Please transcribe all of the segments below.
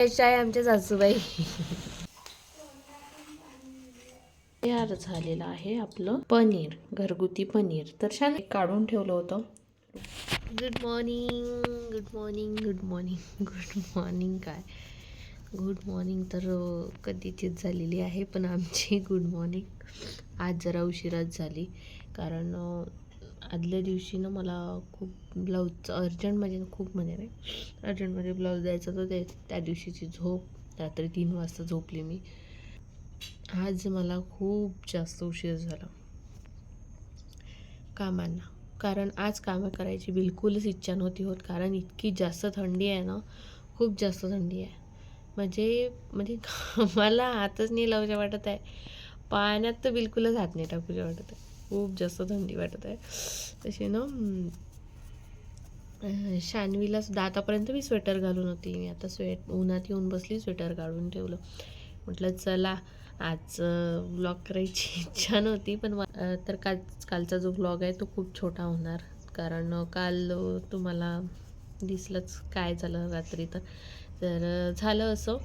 आहे आमच्या सासूबाई. तयार झालेलं आहे आपलं पनीर घरगुती पनीर. तर छान काढून ठेवलं होतं. Good morning good morning good morning good morning काय? गुड मॉर्निंग तर कधीचीच झालेली आहे पण आमची गुड मॉर्निंग आज जरा उशिराच झाली. कारण आदल्या दिवशी ना मला खूप ब्लाऊजचं अर्जंट म्हणजे खूप म्हणजे नाही अर्जंटमध्ये ब्लाऊज द्यायचा तो ते त्या दिवशीची झोप रात्री तीन वाजता झोपली मी. आज मला खूप जास्त उशीर झाला. कामांना. कारण आज कामं करायची बिलकुलच इच्छा नव्हती होत. कारण इतकी जास्त थंडी आहे ना खूप जास्त थंडी आहे. म्हणजे म्हणजे मला हातच नाही लावूच्या वाटत आहे. पाण्यात तर बिलकुलच हात नाही टाकूच्या वाटत आहे. खूप जास्त थंडी वाटत आहे. तशी ना शानवीला सुद्धा आतापर्यंत मी स्वेटर घालून होती. मी आता स्वेट उन्हात येऊन बसली स्वेटर काढून ठेवलं. म्हटलं चला आज व्लॉग करायची इच्छा नव्हती पण तर काल कालचा जो व्लॉग आहे तो खूप छोटा होणार. कारण काल तुम्हाला दिसलंच काय झालं रात्री तर. झालं असं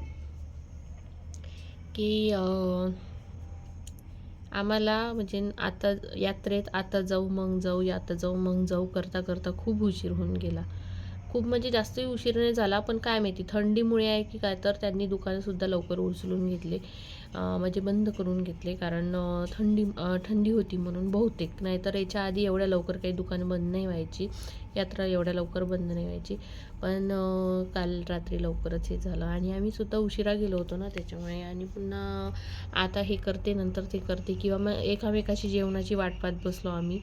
की आम्हाला म्हणजे आता यात्रेत आता जाऊ मग जाऊ आता जाऊ मग जाऊ करता करता खूप उशीर होऊन गेला. खूप म्हणजे जास्तही उशीर नाही झाला पण काय माहिती थंडीमुळे आहे की काय तर त्यांनी दुकानंसुद्धा लवकर उचलून घेतले. म्हणजे बंद करून घेतले कारण थंडी थंडी होती म्हणून बहुतेक. नाहीतर याच्या आधी एवढ्या लवकर काही दुकानं बंद नाही व्हायची. यात्रा एवढ्या लवकर बंद नाही व्हायची. पण काल रात्री लवकरच हे झालं आणि आम्ही सुद्धा उशिरा गेलो होतो ना त्याच्यामुळे आणि पुन्हा आता हे करते नंतर ते करते किंवा मग एकामेकाशी जेवणाची वाट पाहत बसलो आम्ही.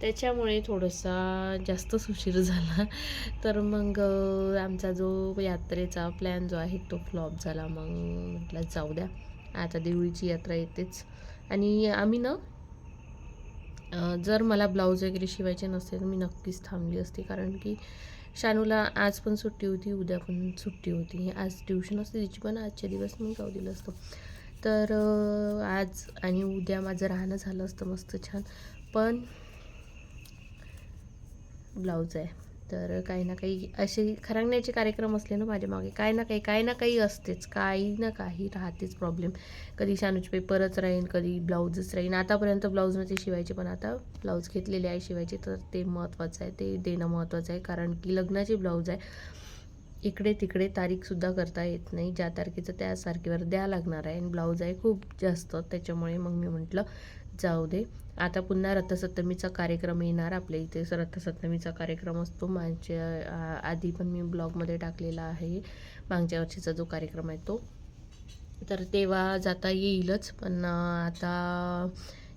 त्याच्यामुळे थोडासा जास्तच उशीर झाला. तर मग आमचा जो यात्रेचा प्लॅन जो आहे तो फ्लॉप झाला. मग म्हटलं जाऊ द्या. आता देवळीची यात्रा येतेच. आणि आम्ही ना जर मला ब्लाऊज वगैरे शिवायचे नसते तर मी नक्कीच थांबली असते. कारण की शानूला आज पण सुट्टी होती उद्या पण सुट्टी होती. आज ट्युशन असते तिची पण आजच्या दिवस मी गाव दिलं असतो. तर आज आणि उद्या माझं राहणं झालं असतं मस्त छान. पण ब्लाऊज आहे. तर काही ना काही असे खरंगण्याचे कार्यक्रम असले ना माझ्या मागे काही ना काही काही ना काही असतेच काही ना काही राहतेच प्रॉब्लेम कधी शानूचे पेपरच राहीन कधी ब्लाऊजच राहीन. आतापर्यंत ब्लाऊज नव्हते शिवायचे पण आता ब्लाऊज घेतलेले आहे शिवायचे तर ते महत्त्वाचं आहे ते देणं महत्त्वाचं आहे कारण की लग्नाचे ब्लाऊज आहे. इकडे तिकडे तारीखसुद्धा करता येत नाही ज्या तारखेचं त्या तारखेवर द्या लागणार आहे. आणि ब्लाऊज आहे खूप जास्त त्याच्यामुळे मग मी म्हटलं जाऊ दे. आता पुन्हा रथसप्तमीचा कार्यक्रम येणार आपल्या इथे. रथसप्तमीचा कार्यक्रम असतो. मागच्या आधी पण मी ब्लॉगमध्ये टाकलेला आहे. मागच्या वर्षीचा जो कार्यक्रम आहे तो. तर तेव्हा जाता येईलच. पण आता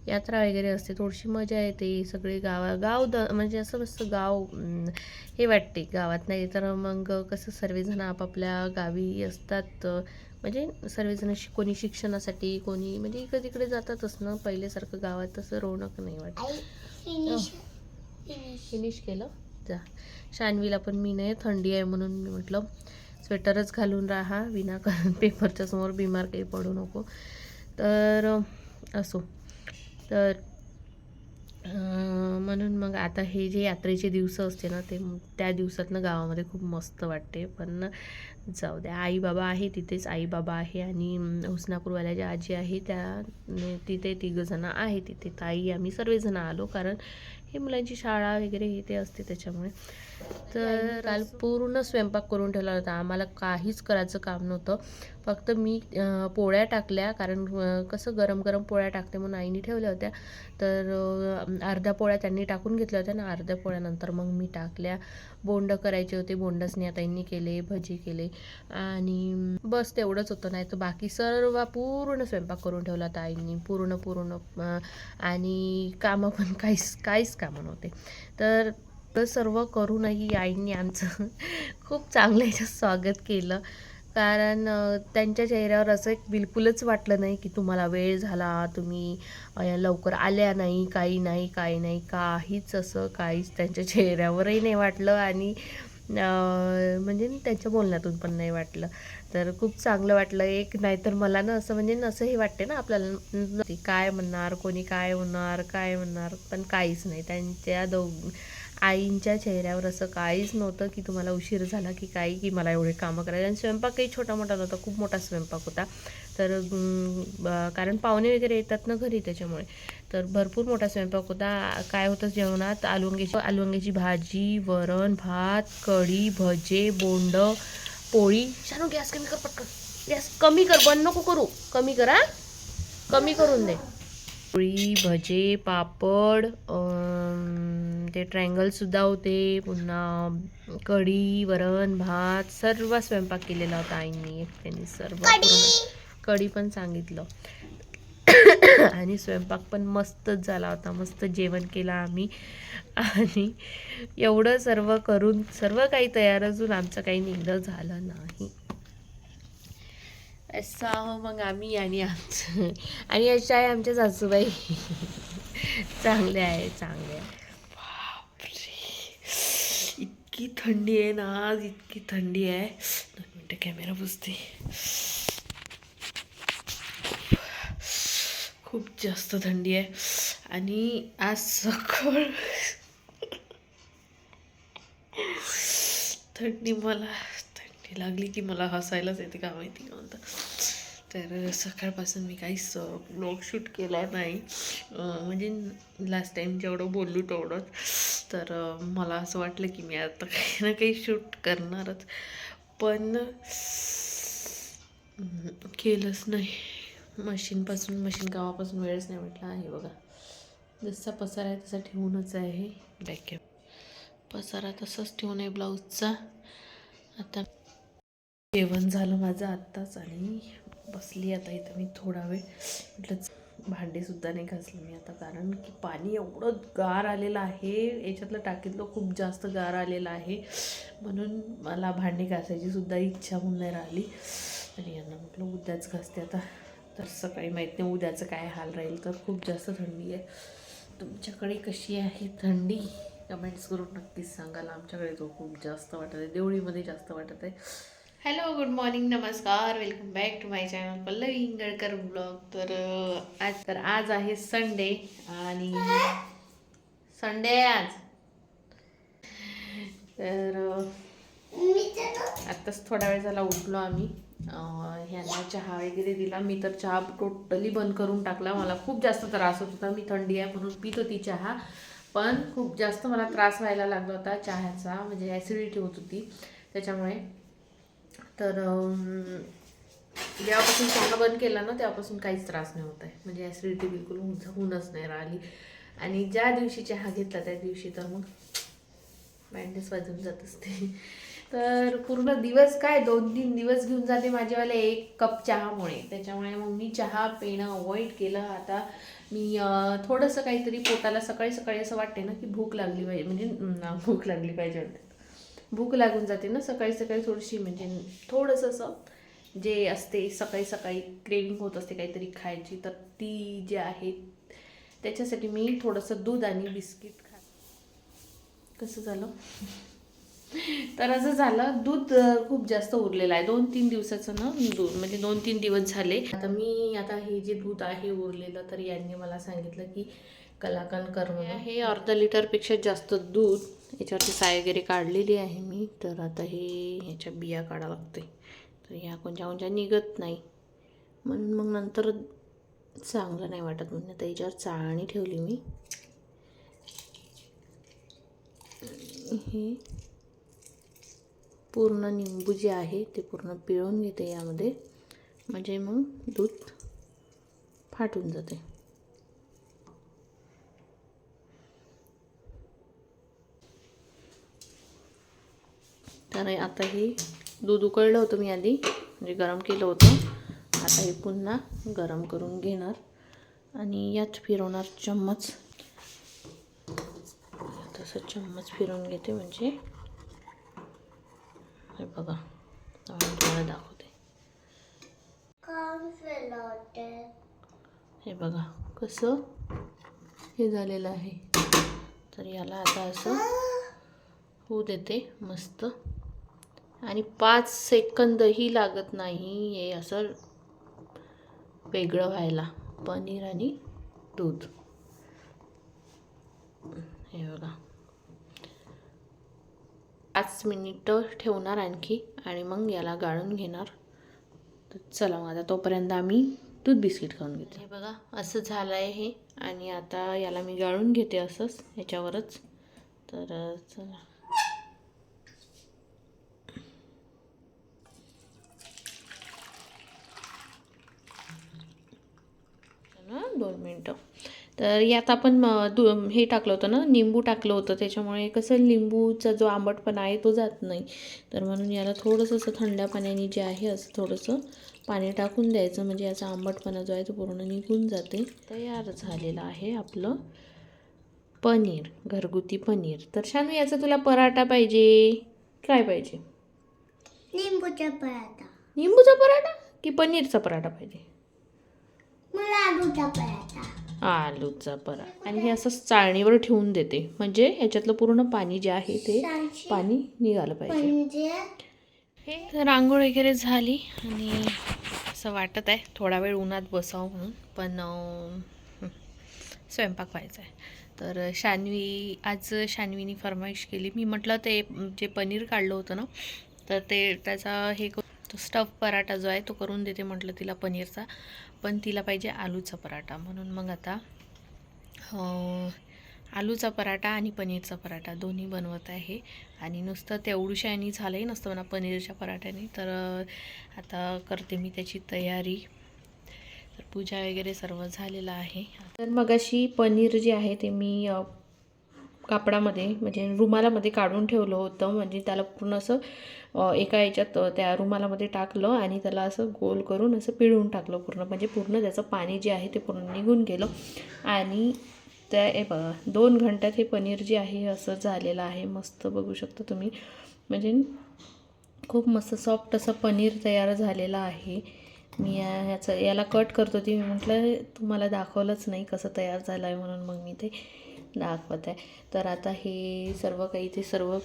यात्रा वगैरे असते. थोडीशी मजा येते. सगळे गावा गाव द म्हणजे असं मस्त गाव हे वाटते. गावात नाही तर मग कसं सर्वजण आपापल्या गावी असतात. म्हणजे सर्वजण शि कोणी शिक्षणासाठी कोणी म्हणजे इकडे तिकडे जातातच ना. पहिल्यासारखं गावात तसं रौनक नाही वाटत. फिनिश केलं? जा. शान्वीला पण मी नाही थंडी आहे म्हणून मी म्हटलं स्वेटरच घालून राहा विनाकारण पेपरच्या समोर बिमार काही पडू नको. तर असो. तर म्हणून मग आता हे जे यात्रेचे दिवस असते ना ते त्या दिवसातनं गावामध्ये खूप मस्त वाटते. पण जाऊ द्या आई बाबा आहे तिथेच आई बाबा आहे आणि हुसनापूरवाल्या ज्या आजी आहे त्या तिथे तिघंजणं आहे तिथे ताई आम्ही सर्वजणं आलो. कारण हे मुलांची शाळा वगैरे हे ते असते त्याच्यामुळे. तर काल पूर्ण स्वयंपाक करून ठेवला होता. आम्हाला काहीच करायचं काम नव्हतं. फक्त मी पोळ्या टाकल्या. कारण कसं गरम गरम पोळ्या टाकते म्हणून आईने ठेवल्या होत्या. तर अर्ध्या पोळ्या त्यांनी टाकून घेतल्या होत्या ना अर्ध्या पोळ्यानंतर मग मी टाकल्या. बोंड करायचे होते. बोंडच ताईंनी केले भजी केले. आणि बस तेवढंच होतं. नाही तर बाकी सर्व पूर्ण स्वयंपाक करून ठेवला होता आईंनी. पूर्ण पूर्ण आणि कामं पण काहीच काहीच कामं नव्हते. तर तर सर्व करूनही आईंनी आमचं खूप चांगलं याच्यात स्वागत केलं. कारण त्यांच्या चेहऱ्यावर असं एक बिलकुलच वाटलं नाही की तुम्हाला वेळ झाला तुम्ही लवकर आल्या नाही काही नाही काही नाही काहीच असं काहीच त्यांच्या चेहऱ्यावरही नाही वाटलं आणि म्हणजे त्यांच्या बोलण्यातून पण नाही वाटलं. तर खूप चांगलं वाटलं. एक नाहीतर मला ना असं म्हणजे असं हे वाटते ना आपल्याला. काय म्हणणार कोणी काय म्हणणार काय म्हणणार पण काहीच नाही. त्यांच्या दोघ आईंच्या चेहऱ्यावर असं काहीच नव्हतं की तुम्हाला उशीर झाला की काही की मला एवढे कामं करायचे. आणि स्वयंपाकही छोटा मोठा नव्हता खूप मोठा स्वयंपाक होता. तर कारण पाहुणे वगैरे येतात ना घरी त्याच्यामुळे. तर भरपूर मोठा स्वयंपाक होता. काय होतं जेवणात आलुवांग्याची आलुवांग्याची भाजी वरण भात कढी भजे बोंड पोळी. शानू गॅस कमी कर पटकन. गॅस कमी कर बंद नको करू. कमी करा कमी करून दे. पोळी भजे पापड ते ट्रायंगलसुद्धा होते. पुन्हा कढी वरण भात सर्व स्वयंपाक केलेला होता आईंनी एकट्याने सर्व कढी. पण सांगितलं. आणि स्वयंपाक पण मस्तच झाला होता. मस्त जेवण केलं आम्ही. आणि एवढं सर्व करून सर्व काही तयार असून आमचं काही निघणं झालं नाही. असं आहो मग आम्ही आणि आमचं. आणि अशा आहे आमच्या सासूबाई. चांगले आहे चांगले आहे. इतकी थंडी आहे ना आज इतकी थंडी आहे. दोन मिनटं कॅमेरा बुजते खूप जास्त थंडी आहे. आणि आज सकाळ थंडी मला थंडी लागली की मला हसायलाच येते का माहिती का म्हणतात तर सकाळपासून मी काहीच ब्लॉग शूट केला नाही. म्हणजे लास्ट टाईम जेवढं बोललो तेवढंच. तर मला असं वाटलं की मी आता काही ना काही शूट करणारच. पण केलंच नाही. मशीनपासून मशीन गावापासून वेळच नाही म्हटलं आहे बघा. जसा पसारा आहे तसा ठेवूनच आहे. बॅकॅप पसारा तसाच ठेवून आहे ब्लाऊजचा आता जेवण झालं माझं आत्ताच आणि बसली आता इथं मी थोडा वेळ. म्हटलं भांडेसुद्धा नाही घासलं मी आता कारण की पाणी एवढं गार आलेलं आहे याच्यातलं टाकीतलं खूप जास्त गार आलेलं आहे. म्हणून मला भांडी घासायची सुद्धा इच्छा होऊन नाही राहिली. आणि यांना म्हटलं उद्याच घासते आता. तर सकाळी माहीत नाही उद्याचं काय हाल राहील तर खूप जास्त थंडी आहे. तुमच्याकडे कशी आहे थंडी? कमेंट्स करून नक्कीच सांगाल. आमच्याकडे तो खूप जास्त वाटत आहे. देवळीमध्ये जास्त वाटत आहे. हॅलो गुड मॉर्निंग नमस्कार. Welcome back to my channel Pallavi Ingalkar vlog तर आज तर आज आहे संडे आणि संडे आहे आज. तर आत्ताच थोडा वेळ झाला उठलो आम्ही. ह्याला ह्यांना चहा वगैरे दिला. मी तर चहा टोटली बंद करून टाकला. मला खूप जास्त त्रास होत होता. मी थंडी आहे म्हणून पित होती चहा. पण खूप जास्त मला त्रास व्हायला लागला होता चहाचा. म्हणजे ॲसिडिटी होत होती. त्याच्यामुळे तर ज्यापासून जेव्हापासून बंद केला ना तेव्हापासून काहीच त्रास नाही होत आहे. म्हणजे ॲसिडिटी बिलकुल होऊनच नाही राहिली. आणि ज्या दिवशी चहा घेतला त्या दिवशी तर मग बँडेज वाजून जात असते. तर पूर्ण दिवस काय? दोन तीन दिवस घेऊन जाते माझेवाले एक कप चहामुळे. त्याच्यामुळे मग मी चहा पिणं अवॉइड केलं. आता मी थोडंसं काहीतरी पोटाला सकाळी सकाळी असं वाटते ना की भूक लागली पाहिजे. म्हणजे भूक लागली पाहिजे म्हणते भूक लागून जाते ना सकाळी सकाळी थोडीशी म्हणजे थोडंसं असं जे असते सकाळी सकाळी क्रेविंग होत असते काहीतरी खायची तर ती जी आहे त्याच्यासाठी मी थोडंसं दूध आणि बिस्किट खा कसं झालं? तर असं झालं दूध खूप जास्त उरलेलं आहे. दोन तीन दिवसाचं ना दूध म्हणजे दोन तीन दिवस झाले. आता मी आता हे जे दूध आहे उरलेलं तर यांनी मला सांगितलं की कलाकंद करून हे अर्धा लिटरपेक्षा जास्त दूध याच्यावरती साय वगैरे काढलेली आहे मी. तर आता हे ह्याच्या बिया काढा लागते तर ह्या कोणत्या कोणत्या निघत नाही. म्हणून मग नंतर चांगलं नाही वाटत म्हणून आता याच्यावर चाळणी ठेवली मी. हे पूर्ण निंबू जे आहे ते पूर्ण पिळून घेते यामध्ये. म्हणजे मग दूध फाटून जाते. तर आता हे दूध उकळलं होतं मी आधी म्हणजे गरम केलं होतं. आता हे पुन्हा गरम करून घेणार आणि यात फिरवणार चम्मच. तसं चम्मच फिरवून घेते म्हणजे. हे बघा तुम्हाला दाखवते. हे बघा कसं हे झालेलं आहे. तर याला आता असं होऊ देते मस्त. आणि पाच सेकंदही लागत नाही हे असं वेगळं व्हायला. पनीर आणि दूध. हे बघा. पाच मिनिटं ठेवणार आणखी आणि मग याला गाळून घेणार. तर चला मग आता तोपर्यंत आम्ही दूध बिस्किट खाऊन घेते. हे बघा असं झालं आहे हे. आणि आता याला मी गाळून घेते असंच ह्याच्यावरच तर चला ना दोन मिनटं. तर यात आपण दु हे टाकलं होतं ना निंबू टाकलं होतं. त्याच्यामुळे कसं लिंबूचा जो आंबटपणा आहे तो जात नाही. तर म्हणून याला थोडंसं असं थंड पाण्याने जे आहे असं थोडंसं पाणी टाकून द्यायचं. म्हणजे याचा आंबटपणा जो आहे तो पूर्ण निघून जाते. तयार झालेलं आहे आपलं पनीर घरगुती पनीर. तर शानू याचा तुला पराठा पाहिजे. काय पाहिजे? लिंबूचा पराठा. निंबूचा पराठा की पनीरचा पराठा पाहिजे? मला आलूचा पराठा. आलूचा पराठा. आणि हे असं चाळणीवर ठेवून देते. म्हणजे ह्याच्यातलं पूर्ण पाणी जे आहे ते? पाणी निघालं पाहिजे. म्हणजे? हे आंघोळ वगैरे झाली. आणि असं वाटत आहे थोडा वेळ उन्हात बसावं म्हणून. पण स्वयंपाक व्हायचा आहे. तर शान्वी आज शान्वीनी फरमाईश केली. मी म्हटलं ते जे पनीर काढलं होतं ना तर ते त्याचा हे तो स्टफ पराठा जो आहे तो करून देते म्हटलं तिला पनीरचा. पण तिला पाहिजे आलूचा पराठा. म्हणून मग आता आलूचा पराठा आणि पनीरचा पराठा दोन्ही बनवत आहे. आणि नुसतं तेवढुशाने झालंही नसतं म्हणा पनीरच्या पराठ्याने. तर आता करते मी त्याची तयारी. तर पूजा वगैरे सर्व झालेलं आहे. तर मग अशी पनीर जे आहे ते मी कापडामध्ये म्हणजे रुमालामध्ये काढून ठेवलं होतं. म्हणजे त्याला पूर्ण असं एका याच्यात त्या रुमालामध्ये टाकलं आणि त्याला असं गोल करून असं पिळून टाकलं पूर्ण. म्हणजे पूर्ण त्याचं पाणी जे आहे ते पूर्ण निघून गेलं. आणि त्या हे बघा दोन घंट्यात हे पनीर जे आहे असं झालेलं आहे. मस्त बघू शकता तुम्ही. म्हणजे खूप मस्त सॉफ्ट असं पनीर तयार झालेलं आहे. मी या ह्याचं याला कट करत होती. मी म्हटलं तुम्हाला दाखवलंच नाही कसं तयार झालं आहे म्हणून मग मी ते दाखवत आहे. तर आता हे सर्व काही ते सर्व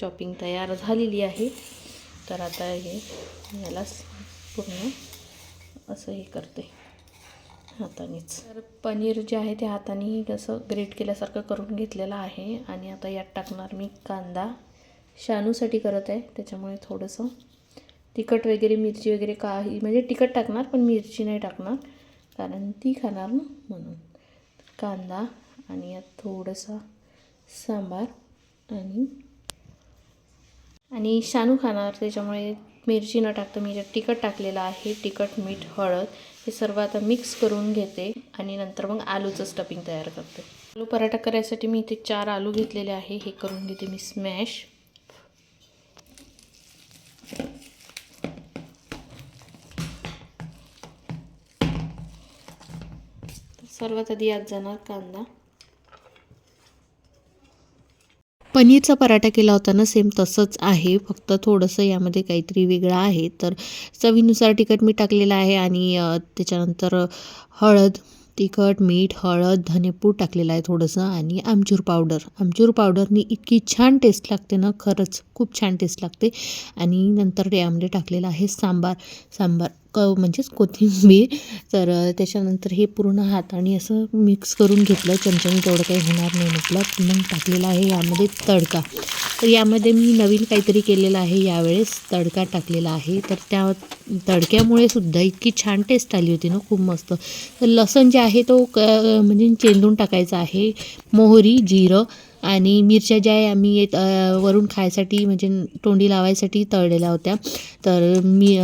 चॉपिंग तयार झालेली आहे. तर आता हे याला पूर्ण असं हे करते. हातानेच. तर पनीर जे आहे ते हाताने कसं ग्रेट केल्यासारखं करून घेतलेलं आहे. आणि आता यात टाकणार मी कांदा. शानूसाठी करत आहे. त्याच्यामुळे थोडंसं तिखट वगैरे मिरची वगैरे काही म्हणजे तिखट टाकणार पण मिरची नाही टाकणार. कारण ती खाणार ना म्हणून. कांदा. आणि यात थोडंसं सांबार आणि आणि शानू खाणार त्याच्यामुळे मिरची न टाकता मी ज्यात तिखट टाकलेलं आहे तिखट मीठ हळद हे सर्व आता मिक्स करून घेते आणि नंतर मग आलूचं स्टफिंग तयार करते. आलू पराठा करायसाठी मी इथे चार आलू घेतलेले आहे हे करून घेते मी स्मॅश सर्वात आधी यात जाणार कांदा. पनीरचा पराठा केला होता ना सेम तसंच आहे. फक्त थोडंसं यामध्ये काहीतरी वेगळं आहे. तर चवीनुसार तिखट मीठ टाकलेलं आहे आणि त्याच्यानंतर हळद तिखट मीठ हळद धनेपूड टाकलेलं आहे थोडंसं आणि आमचूर पावडर. आमचूर पावडरनी इतकी छान टेस्ट लागते ना खरंच खूप छान टेस्ट लागते. आणि नंतर यामध्ये टाकलेलं आहे सांबार. सांबार. क म्हणजेच कोथिंबीर. तर त्याच्यानंतर हे पूर्ण हाताने असं मिक्स करून घेतलं. चमच्याने तेवढं काही होणार नाही म्हटलं. मग टाकलेलं आहे यामध्ये तडका. तर यामध्ये मी नवीन काहीतरी केलेलं आहे. यावेळेस तडका टाकलेला आहे. तर त्या तडक्यामुळे सुद्धा इतकी छान टेस्ट आली होती ना. खूप मस्त. तर लसण जे आहे तो क म्हणजे चेंदून टाकायचा आहे. मोहरी जिरं आणि मिरच्या ज्या आहे आम्ही येत- वरून खायसाठी म्हणजे तोंडी लावायसाठी तळलेल्या होत्या. तर मी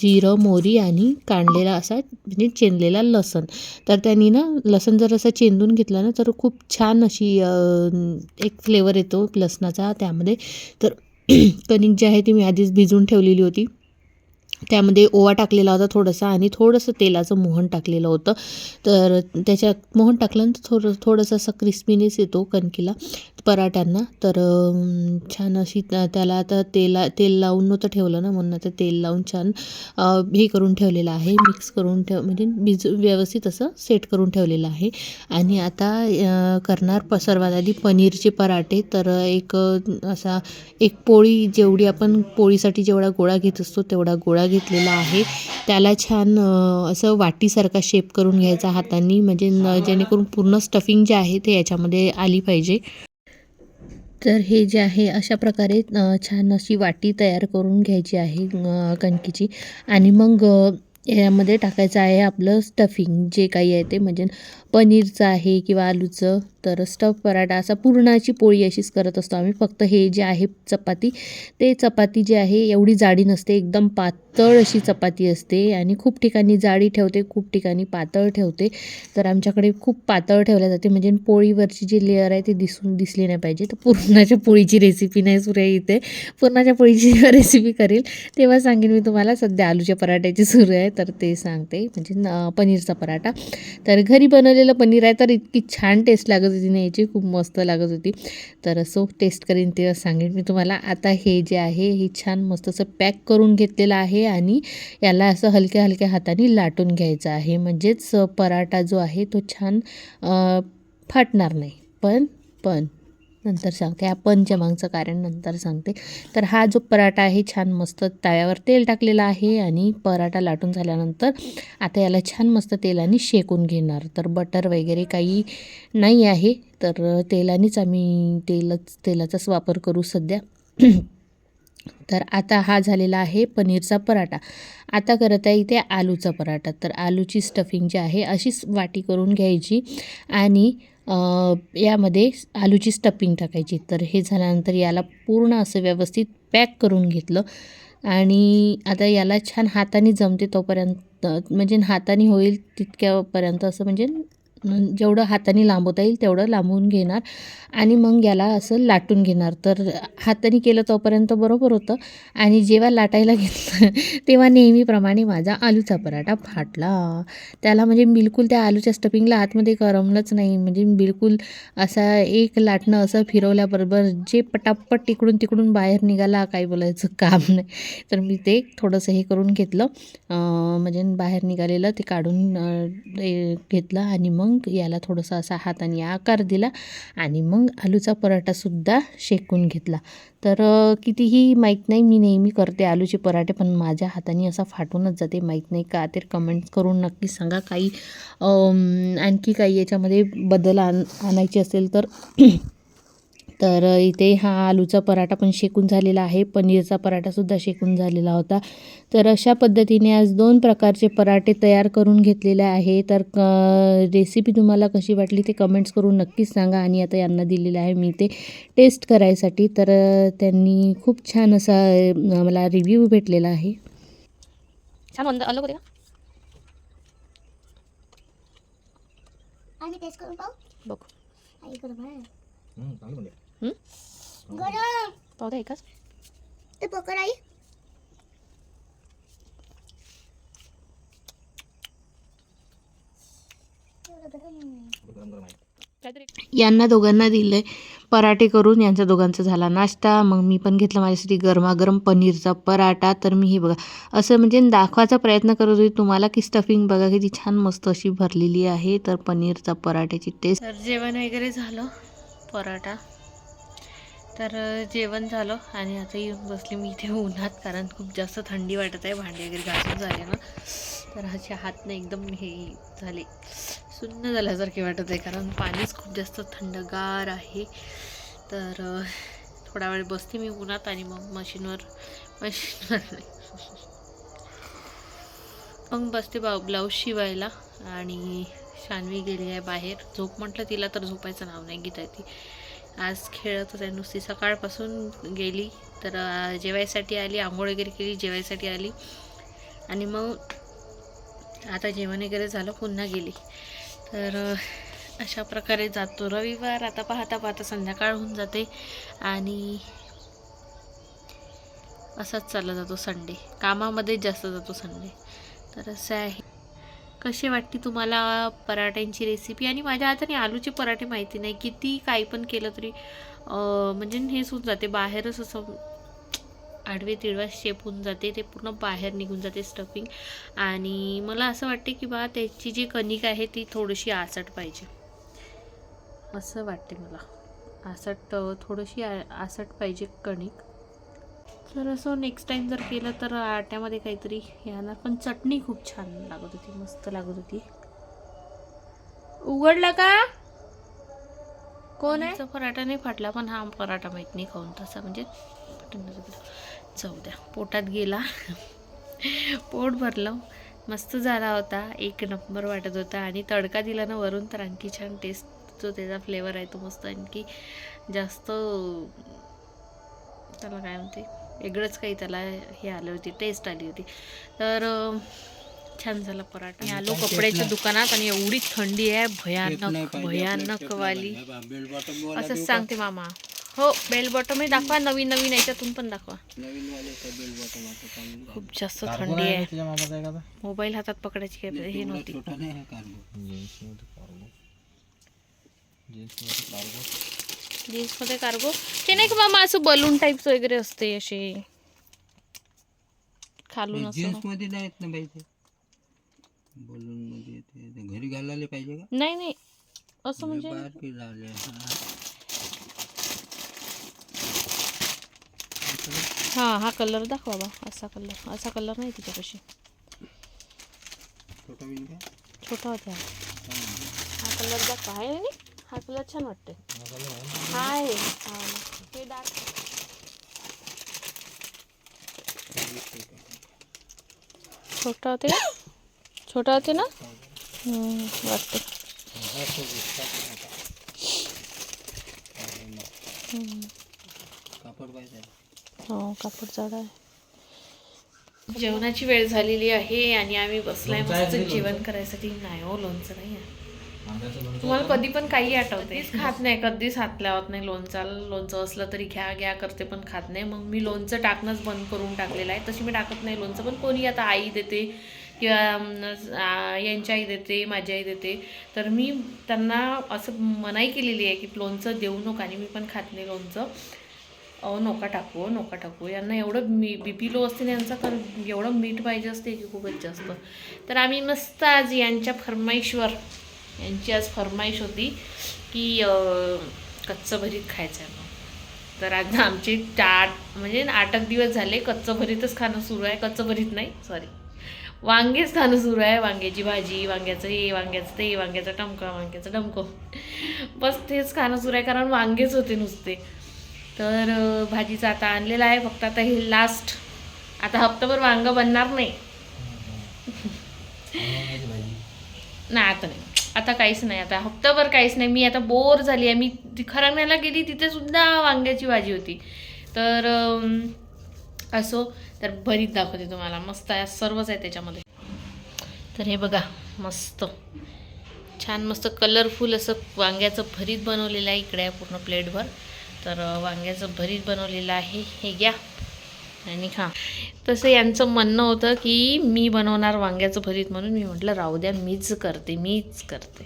जिरं मोहरी आणि काढलेला असा म्हणजे चेंदलेला लसण. तर त्यांनी ना लसण जर असं चेंदून घेतलं ना तर खूप छान अशी एक फ्लेवर येतो लसणाचा त्यामध्ये. तर कणिक जी आहे ती मी आधीच भिजून ठेवलेली होती. त्यामध्ये ओवा टाकलेला होता थोडासा आणि थोडंसं तेलाचं मोहन टाकलेलं होतं. तर त्याच्यात मोहन टाकल्यानंतर थोडं थोडंसं असं क्रिस्पीनेस येतो कणकीला पराठ्यांना. तर छान अशी त्याला आता तेला तेल लावून नव्हतं ठेवलं ना म्हणून आता तेल लावून छान हे करून ठेवलेलं आहे. मिक्स करून ठेव म्हणजे भिज व्यवस्थित असं सेट करून ठेवलेलं आहे. आणि आता करणार प सर्वात आधी पनीरचे पराठे. तर एक असा एक पोळी जेवढी आपण पोळीसाठी जेवढा गोळा घेत असतो तेवढा गोळा घेतलेला आहे. त्याला छान असं वाटीसारखा शेप करून घ्यायचा हातांनी. म्हणजे न जेणेकरून पूर्ण स्टफिंग जे आहे ते याच्यामध्ये आली पाहिजे. तर हे जे आहे अशा प्रकारे छान अशी वाटी तयार करून घ्यायची आहे कणकीची. आणि मग यामध्ये टाकायचं आहे आपलं स्टफिंग जे काही आहे ते म्हणजे पनीरचं आहे किंवा आलूचं. तर स्टफ पराठा असा पुरणाची पोळी अशीच करत असतो आम्ही. फक्त हे जे आहे चपाती ते चपाती जी आहे एवढी जाडी नसते एकदम पातळ अशी चपाती असते आणि खूप ठिकाणी जाडी ठेवते खूप ठिकाणी पातळ ठेवते. तर आमच्याकडे खूप पातळ ठेवल्या जाते म्हणजे पोळीवरची जी लेअर आहे ती दिसून दिसली नाही पाहिजे. तर पुरणाच्या पोळीची रेसिपी नाही सुरू आहे इथे. पुरणाच्या पोळीची रेसिपी करेल तेव्हा सांगेन मी तुम्हाला. सध्या आलूच्या पराठ्याची सुरू आहे तर ते सांगते. म्हणजे पनीरचा पराठा. तर घरी बनवलेलं पनीर आहे तर इतकी छान टेस्ट लागत होती यायची खूप मस्त लागत होती. तर असो टेस्ट करीन तेव्हा सांगेन मी तुम्हाला. आता हे जे आहे हे छान मस्त असं पॅक करून घेतलेलं आहे आणि याला असं हलक्या हलक्या हाताने लाटून घ्यायचं आहे. म्हणजेच पराठा जो आहे तो छान फाटणार नाही. पण पण. नंतर सांगते. या पनच्या मागचं कारण नंतर सांगते. तर हा जो पराठा आहे छान मस्त तव्यावर तेल टाकलेला आहे आणि पराठा लाटून झाल्यानंतर आता याला छान मस्त तेलाने शेकून घेणार. तर बटर वगैरे काही नाही आहे. तर तेलानेच आम्ही तेलच तेलाचाच वापर करू सध्या. तर आता हा झालेला आहे पनीरचा पराठा. आता करत आहे इथे आलूचा पराठा. तर आलूची स्टफिंग जी आहे अशीच वाटी करून घ्यायची आणि यामध्ये आलूची स्टपिंग टाकायची. तर हे झाल्यानंतर याला पूर्ण असं व्यवस्थित पॅक करून घेतलं. आणि आता याला छान हाताने जमते तोपर्यंत म्हणजे हाताने होईल तितक्यापर्यंत असं म्हणजे जेवढं हाताने लांबवता येईल तेवढं लांबवून घेणार आणि मग याला असं लाटून घेणार. तर हाताने केलं तोपर्यंत बरोबर होतं. आणि जेव्हा लाटायला घेतलं तेव्हा नेहमीप्रमाणे माझा आलूचा पराठा फाटला. त्याला म्हणजे बिलकुल त्या आलूच्या स्टफिंगला आतमध्ये करमलंच नाही. म्हणजे बिलकुल असा एक लाटणं असं फिरवल्याबरोबर जे पटापट इकडून तिकडून बाहेर निघाला काय बोलायचं काम नाही. तर मी ते थोडंसं हे करून घेतलं. म्हणजे बाहेर निघालेलं ते काढून घेतलं आणि मग मग याला थोडंसं असा हाताने आकार दिला आणि मग आलूचा पराठासुद्धा शेकून घेतला. तर कितीही माहीत नाही मी नेहमी करते आलूचे पराठे पण माझ्या हाताने असा फाटूनच जाते माहीत नाही का? तर कमेंट्स करून नक्की सांगा. काही आणखी काही याच्यामध्ये बदल आण आणायचे असेल तर तर इथे हा आलूचा पराठा पण शेकून झालेला आहे. पनीरचा पराठासुद्धा शेकून झालेला होता. तर अशा पद्धतीने आज दोन प्रकारचे पराठे तयार करून घेतलेले आहे. तर रेसिपी तुम्हाला कशी वाटली ते कमेंट्स करून नक्कीच सांगा आणि आता यांना दिलेलं आहे मी ते टेस्ट करायसाठी. तर त्यांनी खूप छान असा मला रिव्ह्यू भेटलेला आहे. छान अलग होते का आम्ही टेस्ट करून पाहू. बघ. एकाच ते पकड आई आहे. यांना दोघांना दिले पराठे करून. यांचा दोघांचा झाला नाश्ता. मग मी पण घेतला माझ्यासाठी गरमागरम पनीरचा पराठा. तर मी हे बघा असं म्हणजे दाखवायचा प्रयत्न करत होती. तुम्हाला की स्टफिंग बघा किती छान मस्त अशी भरलेली आहे. तर पनीरचा पराठ्याची टेस्ट तर जेवण वगैरे झालं. पराठा. तर जेवण झालं आणि आता येऊन बसले मी इथे उन्हात कारण खूप जास्त थंडी वाटत आहे. भांडे वगैरे घासून झाले ना. तर असे हातनं एकदम हे झाले. सुन्न झाल्यासारखे वाटत आहे कारण पाणीच खूप जास्त थंडगार आहे. तर थोडा वेळ बसते मी उन्हात आणि मग मशीनवर मशीनवर मग बसते बा ब्लाऊज शिवायला आणि शानवी गेली आहे बाहेर. झोप म्हटलं तिला तर झोपायचं नाव नाही घेत आहे ती आज खेळतच आहे नुसती सकाळपासून गेली तर जेवायसाठी आली आंघोळ वगैरे केली जेवायसाठी आली. आणि मग आता जेवण वगैरे झालं पुन्हा गेली. तर अशा प्रकारे जातो. रविवार आता पाहता पाहता संध्याकाळ होऊन जाते आणि असाच चालला जातो संडे. कामामध्येच जास्त जातो संडे. तर असं आहे. कशी वाटते तुम्हाला पराठ्यांची रेसिपी आणि माझ्या हाताने आलूचे पराठे माहिती नाही किती काही पण केलं तरी म्हणजे हेच होऊन जाते बाहेरच असं आडवे तिडवा शेप होऊन जाते ते पूर्ण बाहेर निघून जाते स्टफिंग आणि मला असं वाटते की बा त्याची जी कणिक आहे ती थोडीशी आसट पाहिजे. असं वाटते मला. आसट थोडीशी आ आसट पाहिजे कणिक. तर असं नेक्स्ट टाईम जर केलं तर आट्यामध्ये काहीतरी याला पण चटणी खूप छान लागत होती मस्त लागत होती. उघडलं का? कोण आहे? पराठा नाही फाटला पण हा पराठा माहीत नाही खाऊन तसा म्हणजे चौद्या जाऊ द्या पोटात गेला. पोट भरलं. मस्त झाला होता. एक नंबर वाटत होता. आणि तडका दिला ना वरून तर आणखी छान टेस्ट जो त्याचा फ्लेवर आहे तो मस्त आणखी जास्त त्याला काय म्हणते? वेगळंच काही त्याला हे आलं होती टेस्ट आली होती. तर छान झाला पराठा. मी आलो कपड्याच्या दुकानात आणि एवढी थंडी आहे भयानक भयानक वाली. असंच सांगते मामा. हो बेल बॉटम दाखवा नवीन नवीन याच्यातून पण दाखवा. खूप जास्त थंडी आहे? मोबाईल हातात पकडायची काही हे नव्हती. जीन्समध्ये कार्गो ते नाही का मामा असं बलून टाईप्स वगैरे असते असे? खालून असं जीन्समध्ये नाही येत ना बाई ते. बलून मध्ये येते. ते घरी घालायला पाहिजे का? नाही नाही. असं म्हणजे बाहेर की लावले हा. हा कलर दाखवा बा. असा कलर असा कलर नाही तिच्यापाशी. छोटा काय छोटा होता. हा. कलर दाखवा. आहे ना? हा कलर छान वाटते हा आहे. हा. हे डार्क छोटा होते छोटा होते ना? हम्म, वाटते हो कापड जाड आहे. जेवणाची वेळ झालेली आहे आणि आम्ही बसलाय मस्त जेवण करायसाठी. नाही हो लोणचं नाही आहे तुम्हाला कधी पण काही आठवते खात नाही कधीच हात लावत नाही. लोणचा लोणचं असलं तरी घ्या घ्या करते पण खात नाही. मग मी लोणचं टाकणंच बंद करून टाकलेलं आहे. तशी मी टाकत नाही लोणचं पण कोणी आता आई देते किंवा यांची आई देते माझी आई देते. तर मी त्यांना असं मनाई केलेली आहे की लोणचं देऊ नका आणि मी पण खात नाही लोणचं. अहो नका टाकू अहो, नका टाकू. यांना एवढं मी बी पी लो असते ना यांचा तर एवढं मीठ पाहिजे असते की खूपच जास्त. तर आम्ही मस्त आज यांच्या फरमाईशवर यांची आज फरमाईश होती की कच्चं भरीत खायचं आहे. तर आज आमचे चार म्हणजे आठ एक दिवस झाले कच्चं भरीतच खाणं सुरू आहे. कच्चं भरीत नाही सॉरी वांगेच खाणं सुरू आहे. वांग्याची भाजी वांग्याचं हे वांग्याचं ते वांग्याचं टमकं वांग्याचं टमकं. बस तेच खाणं सुरू आहे कारण वांगेच होते नुसते. तर भाजीचं आता आणलेलं आहे. फक्त आता हे लास्ट आता हप्ताभर वांग बनणार नाही. नाही आता नाही. आता काहीच नाही आता हप्ताभर काहीच नाही. मी आता बोर झाली आहे. मी ती खरंगण्याला गेली तिथे सुद्धा वांग्याची भाजी होती. तर असो. तर भरीत दाखवते तुम्हाला. मस्त आहे. सर्वच आहे त्याच्यामध्ये. तर हे बघा मस्त. छान मस्त कलरफुल असं वांग्याचं भरीत बनवलेलं आहे. इकडे आहे पूर्ण प्लेटभर तर वांग्याचं भरीत बनवलेलं आहे. हे घ्या. आणि खा. तसं यांचं म्हणणं होतं की मी बनवणार वांग्याचं भरीत म्हणून मी म्हटलं राहू द्या मीच करते मीच करते.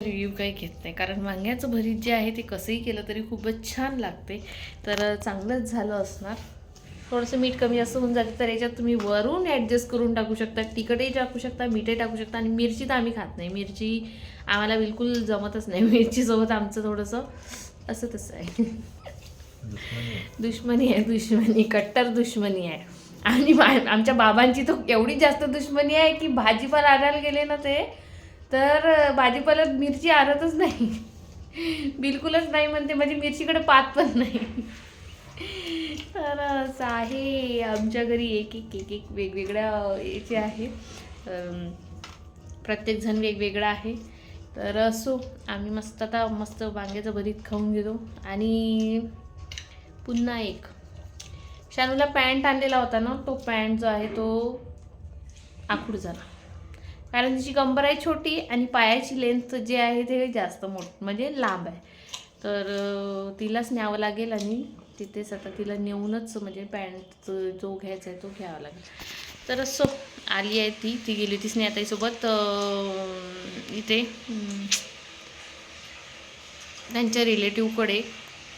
रिव्ह्यू काही घेत नाही. कारण वांग्याचं भरीत जे आहे ते कसंही केलं तरी खूपच छान लागते. तर चांगलंच झालं असणार. थोडंसं मीठ कमी असं होऊन जाते तर याच्यात तुम्ही वरून ॲडजस्ट करून टाकू शकता तिखटही टाकू शकता मीठही टाकू शकता आणि मिरची तर आम्ही खात नाही. मिरची आम्हाला बिलकुल जमतच नाही. मिरचीसोबत आमचं थोडंसं असं तसं आहे. दुश्मनी आहे. दुश्मनी कट्टर दुश्मनी आहे. आणि मा- आमच्या बाबांची तर एवढी जास्त दुश्मनी आहे की भाजीपाला आणायला गेले ना ते तर भाजीपाल्यात मिरची आणतच नाही. बिलकुलच नाही म्हणते म्हणजे मिरचीकडे पात पण नाही. तर असं आहे आमच्या घरी एक एक एक एक वेगवेगळ्या याचे आहे. प्रत्येकजण वेगवेगळा आहे. तर असो आम्ही मस्त आता मस्त वांग्याचं भरीत खाऊन घेतो. आणि पुन्हा एक. शानूला पॅन्ट आणलेला होता ना तो पॅन्ट जो आहे तो आखूड झाला. कारण तिची कंबर आहे छोटी आणि पायाची लेंथ जे आहे ते जास्त मोठ म्हणजे लांब आहे. तर तिलाच न्यावं लागेल आणि तिथेच आता तिला नेऊनच म्हणजे पॅन्ट जो घ्यायचा आहे तो घ्यावा लागेल. तर असं आली आहे ती ती गेली होती स्नेहाताईसोबत इथे त्यांच्या रिलेटिव्हकडे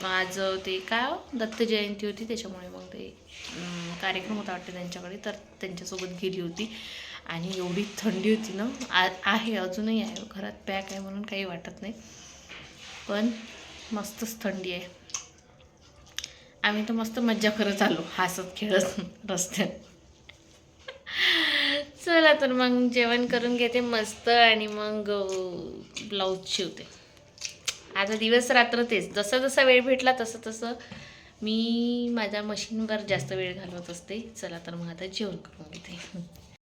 आज ते काय दत्तजयंती दत्त जयंती होती त्याच्यामुळे मग ते कार्यक्रम होता वाटते त्यांच्याकडे तर त्यांच्यासोबत गेली होती. आणि एवढी थंडी होती ना आ आहे अजूनही आहे. घरात पॅक आहे म्हणून काही वाटत नाही. पण मस्तच थंडी आहे. आम्ही तर मस्त मज्जा करत आलो हसत खेळत रस्त्यात. चला तर मग जेवण करून घेते मस्त आणि मग ब्लाऊज शिवते. आता दिवस रात्र तेच. जसं जसा वेळ भेटला तसं तसं मी माझ्या मशीनवर जास्त वेळ घालवत असते. चला तर मग आता जेवण करून घेते.